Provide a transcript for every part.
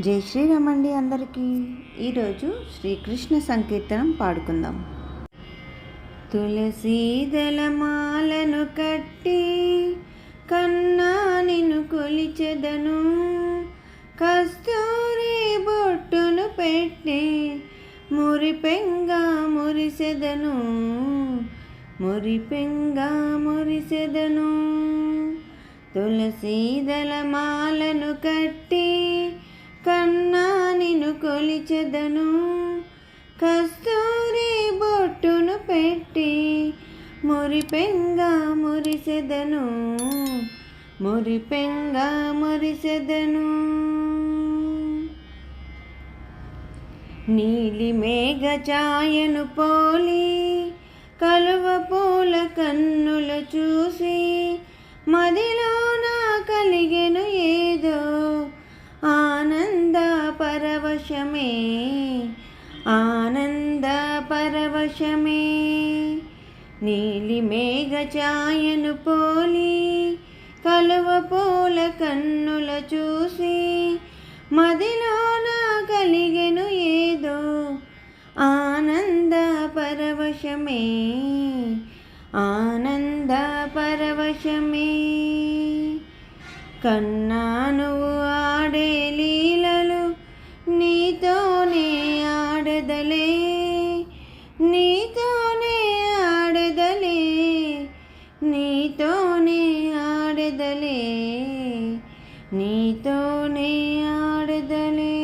జై శ్రీరామ్ అండి అందరికీ. ఈరోజు శ్రీకృష్ణ సంకీర్తనం పాడుకుందాం. తులసీదల మాలను కట్టి కన్నా నిన్ను కొలిచెదను. కస్తూరి బొట్టును పెట్టి మురిపెంగా మురిసెదను. మురిపెంగా మురిసెదను. తులసీదల మాలను కట్టి కొలిచెదను. కస్తూరి బొట్టును పెట్టి మురిపెంగా మురిసెదను. మురిపెంగా మురిసెదను. నీలి మేఘ ఛాయను పోలి కలువ పూల కన్నులు చూసి మదిలో ఆనంద పరవశమే నీలి మేఘ ఛాయను పోలి కలువ పూల కన్నుల చూసి మదిలో నా కలిగెను ఏదో ఆనంద పరవశమే ఆనంద పరవశమే కన్నా నువ్వు ఆడే నీతోనే ఆడదలే నీతోనే ఆడదలే.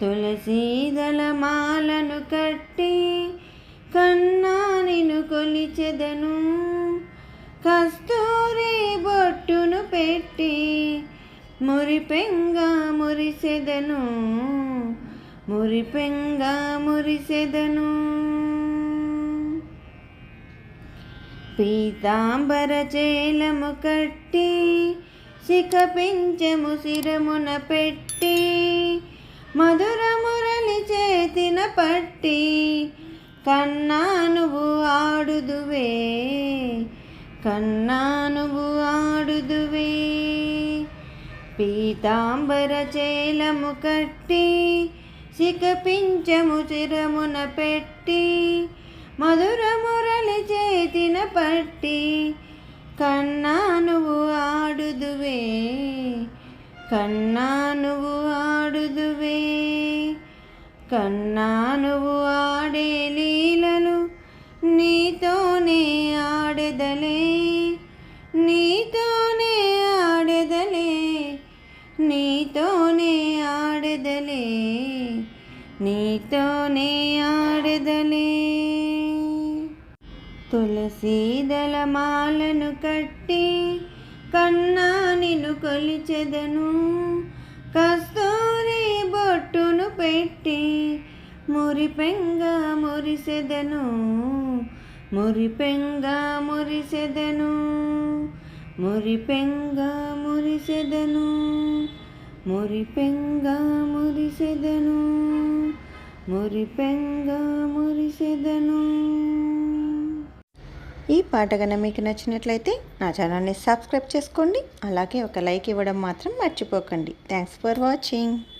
తులసీదల మాలను కట్టి కన్నా నిన్ను కొలిచెదను కస్తూరి బొట్టును పెట్టి మురిపెంగా మురిసెదను మురిపెంగా మురిసెదను. పీతాంబరచేలము కట్టి శిఖ పెంచము శిరమున పెట్టి మధుర మురళి చేతిన పట్టి కన్నా నువ్వు ఆడుదువే కన్నా నువ్వు ఆడుదువే. పీతాంబర చేలము కట్టి శిఖ పించము చిరమున పెట్టి మధురము మురళి చేతిన పట్టి కన్నా నువ్వు ఆడుదువే కన్నా నువ్వు ఆడుదువే కన్నా నువ్వు ఆడే లీలలు నీతోనే ఆడెదలే నీతోనే ఆడెదలే నీతోనే ఆడెదలే నీతోనే ఆడెదలే. తులసీదల మాలను కట్టి కన్నా నిన్ను కొలిచెదను. కస్తూరి బొట్టును పెట్టి మురిపెంగా మురిసెదను. మురిపెంగా మురిసెదను. మురిపెంగా మురిసెదను. మురిపెంగా మురిసెదను. మురిపెంగా మురిసెదను. ఈ పాట కనుక మీకు నచ్చినట్లయితే నా ఛానల్ని సబ్స్క్రైబ్ చేసుకోండి. అలాగే ఒక లైక్ ఇవ్వడం మాత్రం మర్చిపోకండి. Thanks for watching